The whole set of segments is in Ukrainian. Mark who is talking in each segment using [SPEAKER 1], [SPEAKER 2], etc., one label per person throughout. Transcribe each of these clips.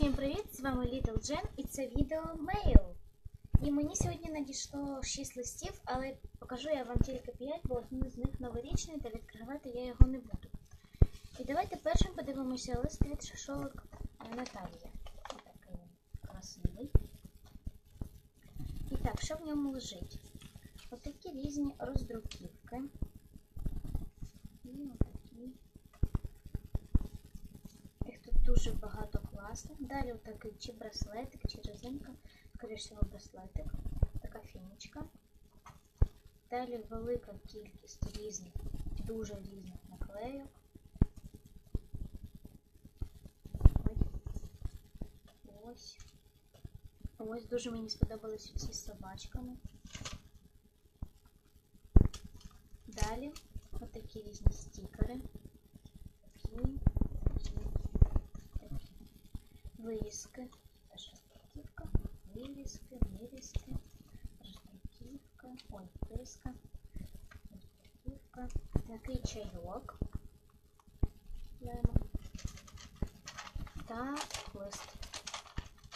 [SPEAKER 1] Всім привіт! З вами Little Jen і це відео Mail. І мені сьогодні надійшло 6 листів, але покажу я вам тільки 5, бо один з них новорічний, та відкривати я його не буду. І давайте першим подивимося лист від шашолок Наталії. Отакий він красивий. І так, що в ньому лежить? Отакі різні роздруківки. І отакі. Їх тут дуже багато класних. Далі отакий чи браслетик, чи резинка. Скоріше всього браслетик. Така фінічка. Далі велика кількість різних, дуже різних наклейок. Ось. Ось дуже мені сподобались ці з собачками. Далі отакі різні стікери. Такі, Вирізки. Теж роздруківка. Вирізки, вирізки. Роздруківка. Ой, вирізка. Роздруківка. Такий чайок. Лемон. Та лист.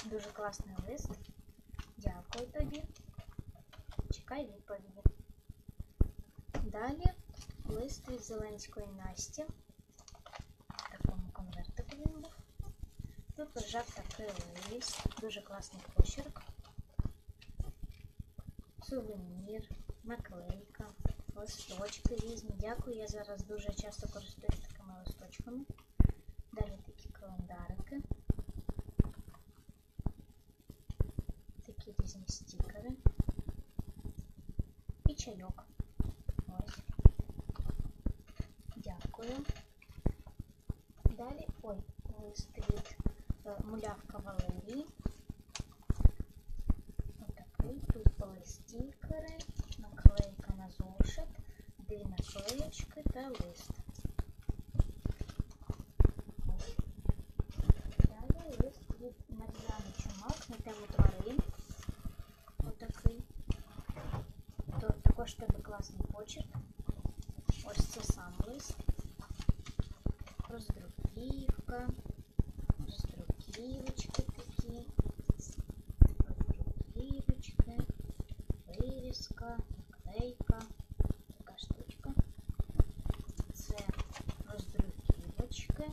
[SPEAKER 1] Дуже класний лист. Дякую тобі. Чекай відповіді. Далі лист від Зеленської Насті. Тут лежав такий лист, дуже класний почерк. Сувенір, наклейка, листочки різні. Дякую, я зараз дуже часто користуюсь такими листочками. Далі такі календарики. Такі різні стікери. І чайок. Ось. Дякую. Далі, ой, лист від е, мулявка Валерії. Отакий. Тут були стікери, наклейка на зошит, дві наклеєчки та лист. Далі лист від Мар'яни Чумак на тему також тебе класний почерк. Ось це сам лист. Роздруківка. Роздруківочки такі. Роздруківочки. Вирізка, наклейка. Така штучка. Це роздруківочки.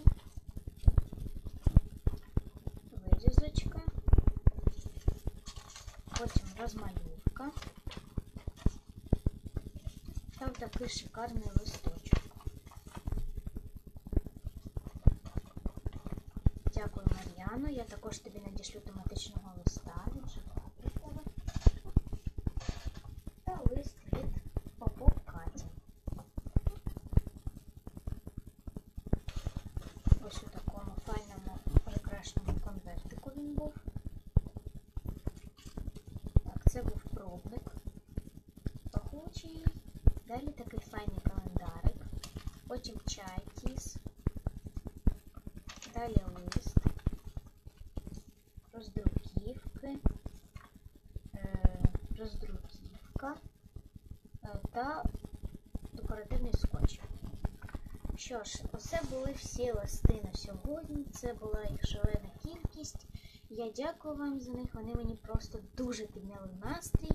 [SPEAKER 1] Вирізочка. Потім розмалювка. Там такий шикарний листочок. Дякую, Мар'яно. Я також тобі надішлю тематичного листа. Він шикарний в тебе. Та лист від Попов Каті. Ось у такому файному прикрашеному конвертику він був. Так, пробник. Пахучий. Далі такий файний календарик. Потім чай кіс. Далі лист. Роздруківки. Е, роздруківка е, та декоративний скотч. Що ж, оце були всі листи на сьогодні. Це була їх шалена кількість. Я дякую вам за них. Вони мені просто дуже підняли настрій.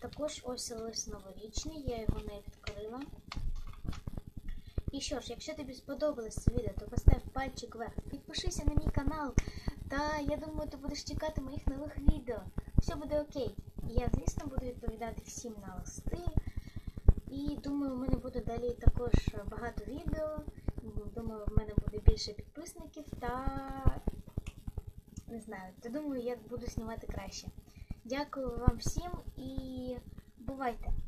[SPEAKER 1] Також ось лист новорічний, я його не відкрила. І що ж, якщо тобі сподобалось це відео, то постав пальчик вверх, підпишися на мій канал. Та я думаю, ти будеш чекати моїх нових відео. Все буде окей. Я, звісно, буду відповідати всім на листи. І думаю, в мене буде далі також багато відео. Думаю, в мене буде більше підписників та знаю, то думаю, я буду знімати краще. Дякую вам всім і бувайте!